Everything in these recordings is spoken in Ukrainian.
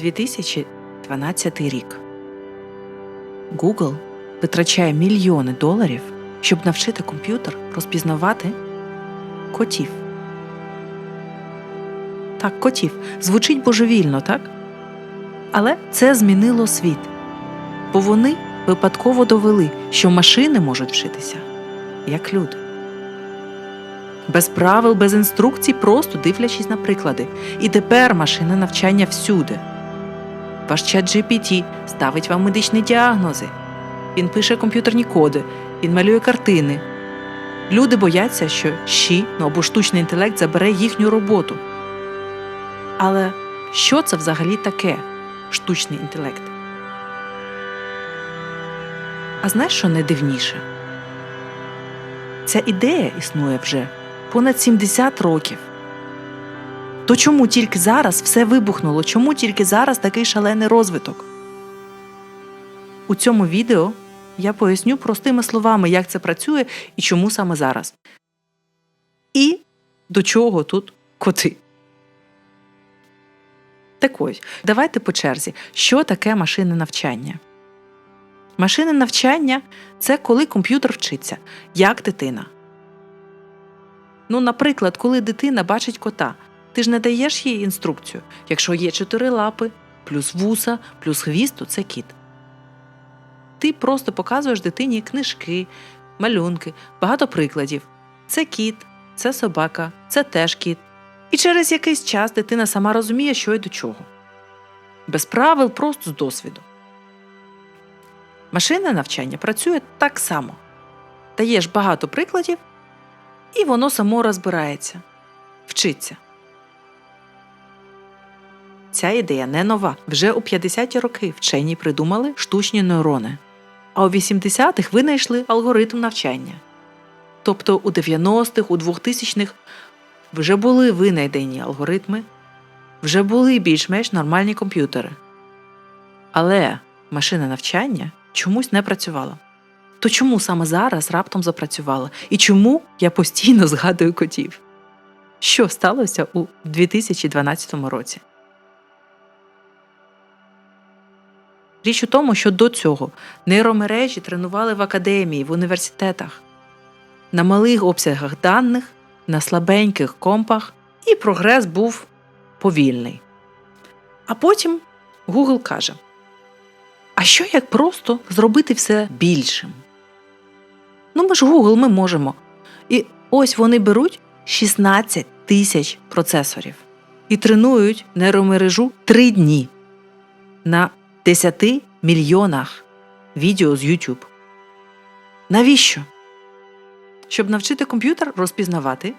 2012 рік. Google витрачає мільйони доларів, щоб навчити комп'ютер розпізнавати котів. Так, котів. Звучить божевільно, так? Але це змінило світ. Бо вони випадково довели, що машини можуть вчитися, як люди. Без правил, без інструкцій, просто дивлячись на приклади. І тепер машина навчання всюди. Ваш чат GPT ставить вам медичні діагнози. Він пише комп'ютерні коди, він малює картини. Люди бояться, що щі ну, або штучний інтелект забере їхню роботу. Але що це взагалі таке штучний інтелект? А знаєш, що найдивніше? Ця ідея існує вже понад 70 років. То чому тільки зараз все вибухнуло? Чому тільки зараз такий шалений розвиток? У цьому відео я поясню простими словами, як це працює і чому саме зараз. І до чого тут коти. Так ось, давайте по черзі, що таке машинне навчання. Машинне навчання це коли комп'ютер вчиться, як дитина. Ну, наприклад, коли дитина бачить кота, ти ж не даєш їй інструкцію. Якщо є чотири лапи, плюс вуса, плюс хвіст, то це кіт. Ти просто показуєш дитині книжки, малюнки, багато прикладів. Це кіт, це собака, це теж кіт. І через якийсь час дитина сама розуміє, що й до чого. Без правил, просто з досвіду. Машинне навчання працює так само. Даєш багато прикладів, і воно само розбирається, вчиться. Ця ідея не нова. Вже у 50-ті роки вчені придумали штучні нейрони, а у 80-х винайшли алгоритм навчання. Тобто у 90-х, у 2000-х вже були винайдені алгоритми, вже були більш-менш нормальні комп'ютери. Але машина навчання чомусь не працювала. То чому саме зараз раптом запрацювала? І чому я постійно згадую котів? Що сталося у 2012 році? Річ у тому, що до цього нейромережі тренували в академії, в університетах, на малих обсягах даних, на слабеньких компах, і прогрес був повільний. А потім Google каже: А що як просто зробити все більшим? Ну, ми ж Google, ми можемо. І ось вони беруть 16 тисяч процесорів і тренують нейромережу 3 дні на 10 мільйонах відео з YouTube. Навіщо? Щоб навчити комп'ютер розпізнавати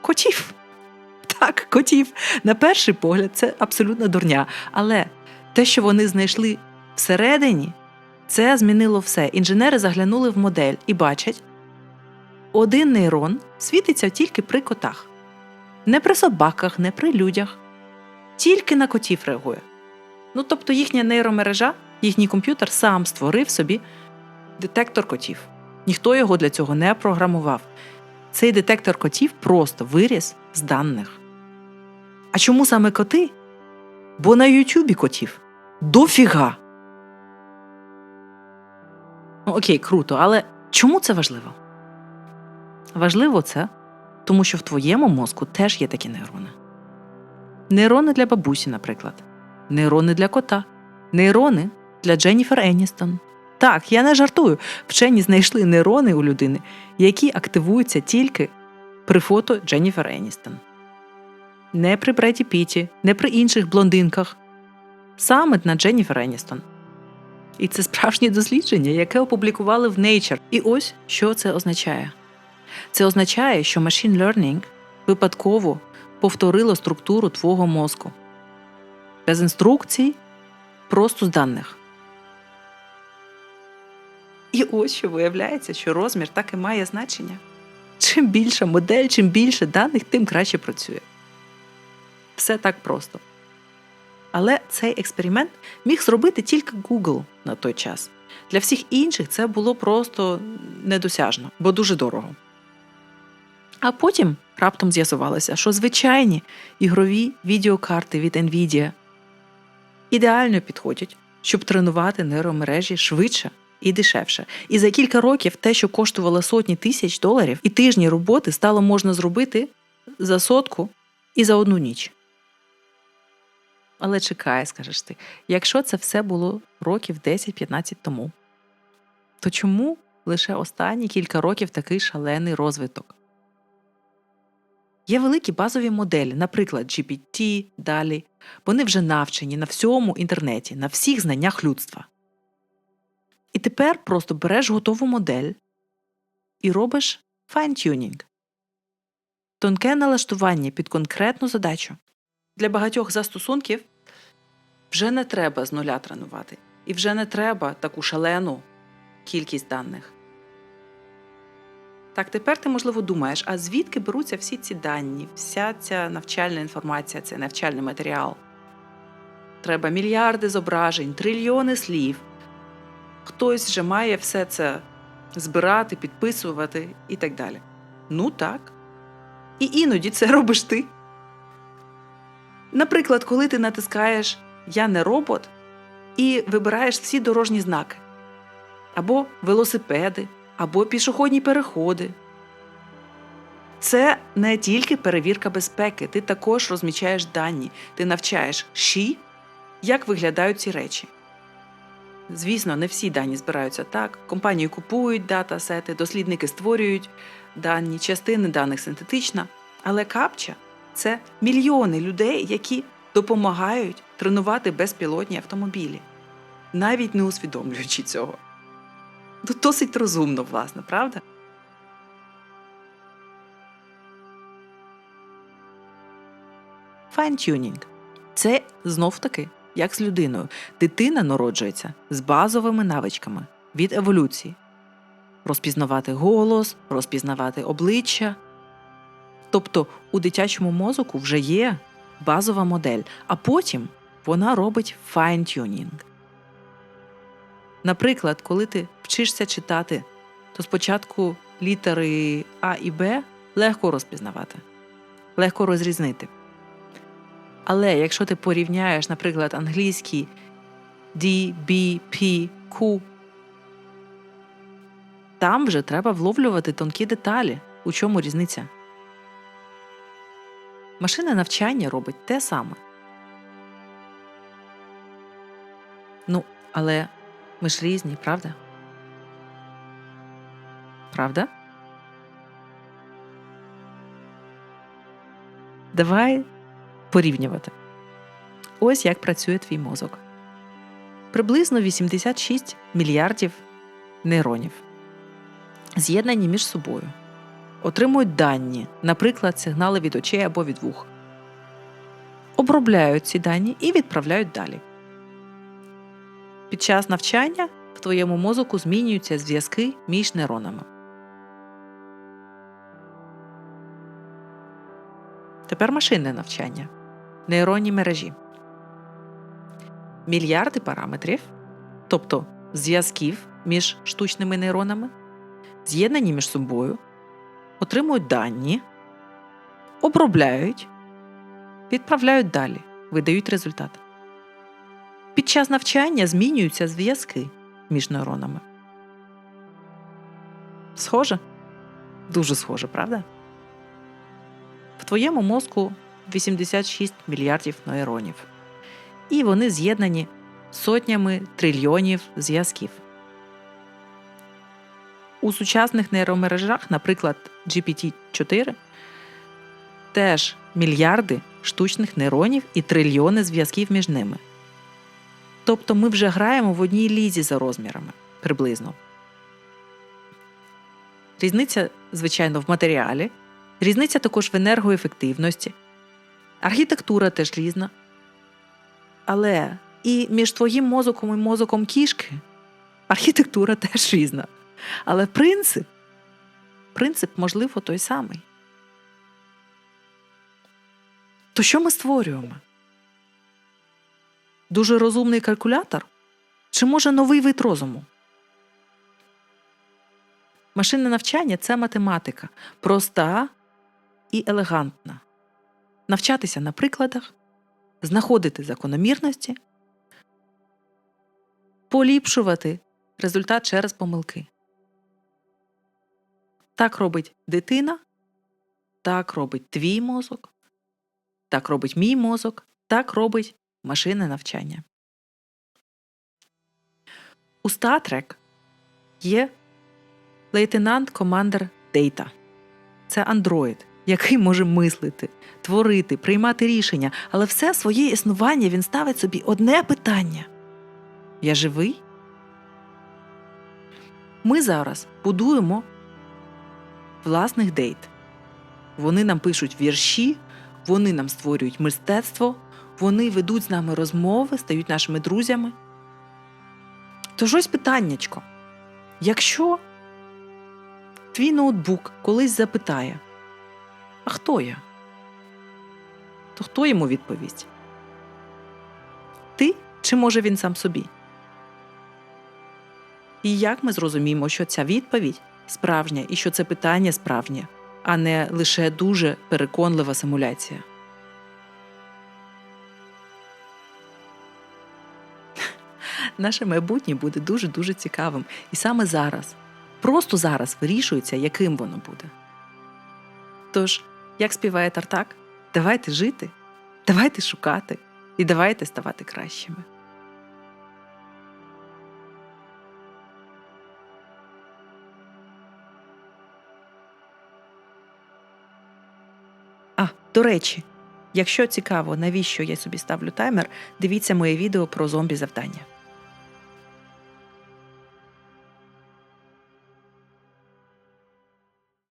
котів. Так, котів. На перший погляд, це абсолютно дурня. Але те, що вони знайшли всередині, це змінило все. Інженери заглянули в модель і бачать, один нейрон світиться тільки при котах, не при собаках, не при людях, тільки на котів реагує. Ну тобто їхня нейромережа, їхній комп'ютер сам створив собі детектор котів. Ніхто його для цього не програмував. Цей детектор котів просто виріс з даних. А чому саме коти? Бо на Ютубі котів дофіга. Ну, окей, круто, але чому це важливо? Важливо це, тому що в твоєму мозку теж є такі нейрони. Нейрони для бабусі, наприклад, нейрони для кота, нейрони для Дженніфер Еністон. Так, я не жартую. Вчені знайшли нейрони у людини, які активуються тільки при фото Дженніфер Еністон. Не при Бреті Піті, не при інших блондинках. Саме на Дженніфер Еністон. І це справжнє дослідження, яке опублікували в Nature. І ось що це означає. Це означає, що Machine Learning випадково повторило структуру твого мозку. Без інструкцій, просто з даних. І ось що виявляється, що розмір так і має значення. Чим більша модель, чим більше даних, тим краще працює. Все так просто. Але цей експеримент міг зробити тільки Google на той час. Для всіх інших це було просто недосяжно, бо дуже дорого. А потім раптом з'ясувалося, що звичайні ігрові відеокарти від Nvidia ідеально підходять, щоб тренувати нейромережі швидше і дешевше. І за кілька років те, що коштувало сотні тисяч доларів, і тижні роботи стало можна зробити за сотку і за одну ніч. Але чекай, скажеш ти, якщо це все було років 10-15 тому, то чому лише останні кілька років такий шалений розвиток? Є великі базові моделі, наприклад, GPT, далі. Вони вже навчені на всьому інтернеті, на всіх знаннях людства. І тепер просто береш готову модель і робиш файн-тюнінг. Тонке налаштування під конкретну задачу. Для багатьох застосунків вже не треба з нуля тренувати. І вже не треба таку шалену кількість даних. Так, тепер ти, можливо, думаєш, а звідки беруться всі ці дані, вся ця навчальна інформація, цей навчальний матеріал? Треба мільярди зображень, трильйони слів. Хтось вже має все це збирати, підписувати і так далі. Ну так. І іноді це робиш ти. Наприклад, коли ти натискаєш Я не робот і вибираєш всі дорожні знаки, або велосипеди, або пішохідні переходи. Це не тільки перевірка безпеки, ти також розмічаєш дані, ти навчаєш ШІ, як виглядають ці речі. Звісно, не всі дані збираються так. Компанії купують датасети, дослідники створюють дані, частини даних синтетична. Але капча це мільйони людей, які допомагають тренувати безпілотні автомобілі, навіть не усвідомлюючи цього. Ну, досить розумно, власне, правда? Файн-тюнінг – це знов таки як з людиною. Дитина народжується з базовими навичками від еволюції: розпізнавати голос, розпізнавати обличчя. Тобто у дитячому мозку вже є базова модель, а потім вона робить файн-тюнінг. Наприклад, коли ти вчишся читати, то спочатку літери А і Б легко розпізнавати, легко розрізнити. Але якщо ти порівняєш, наприклад, англійський D, B, P, Q, там вже треба вловлювати тонкі деталі. У чому різниця? Машина навчання робить те саме. Ну, але ми ж різні, правда? Правда? Давай порівнювати. Ось як працює твій мозок. Приблизно 86 мільярдів нейронів, з'єднані між собою, отримують дані, наприклад, сигнали від очей або від вух, обробляють ці дані і відправляють далі. Під час навчання в твоєму мозоку змінюються зв'язки між нейронами. Тепер машинне навчання. Нейронні мережі. Мільярди параметрів, тобто зв'язків між штучними нейронами, з'єднані між собою, отримують дані, обробляють, відправляють далі, видають результат. Під час навчання змінюються зв'язки між нейронами. Схоже? Дуже схоже, правда? Твоєму мозку 86 мільярдів нейронів. І вони з'єднані сотнями трильйонів зв'язків. У сучасних нейромережах, наприклад, GPT-4, теж мільярди штучних нейронів і трильйони зв'язків між ними. Тобто ми вже граємо в одній лізі за розмірами приблизно. Різниця, звичайно, в матеріалі, різниця також в енергоефективності. Архітектура теж різна. Але і між твоїм мозоком і мозоком кішки архітектура теж різна. Але принцип, принцип, можливо, той самий. То що ми створюємо? Дуже розумний калькулятор? Чи може новий вид розуму? Машинне навчання це математика, проста і елегантна. Навчатися на прикладах, знаходити закономірності поліпшувати результат через помилки. Так робить дитина, так робить твій мозок, так робить мій мозок, так робить машина навчання. У Trek є лейтенант командир Дейта. Це андроїд, який може мислити, творити, приймати рішення, але все своє існування він ставить собі одне питання: Я живий? Ми зараз будуємо власних дейт. Вони нам пишуть вірші, вони нам створюють мистецтво, вони ведуть з нами розмови, стають нашими друзями. Тож ось питаннячко. Якщо твій ноутбук колись запитає, а хто я? То хто йому відповість? Ти чи може він сам собі? І як ми зрозуміємо, що ця відповідь справжня і що це питання справжнє, а не лише дуже переконлива симуляція? Наше майбутнє буде дуже дуже цікавим. І саме зараз, просто зараз вирішується, яким воно буде. Тож, як співає Тартак, давайте жити, давайте шукати і давайте ставати кращими. А, до речі, якщо цікаво, навіщо я собі ставлю таймер, дивіться моє відео про зомбі завдання.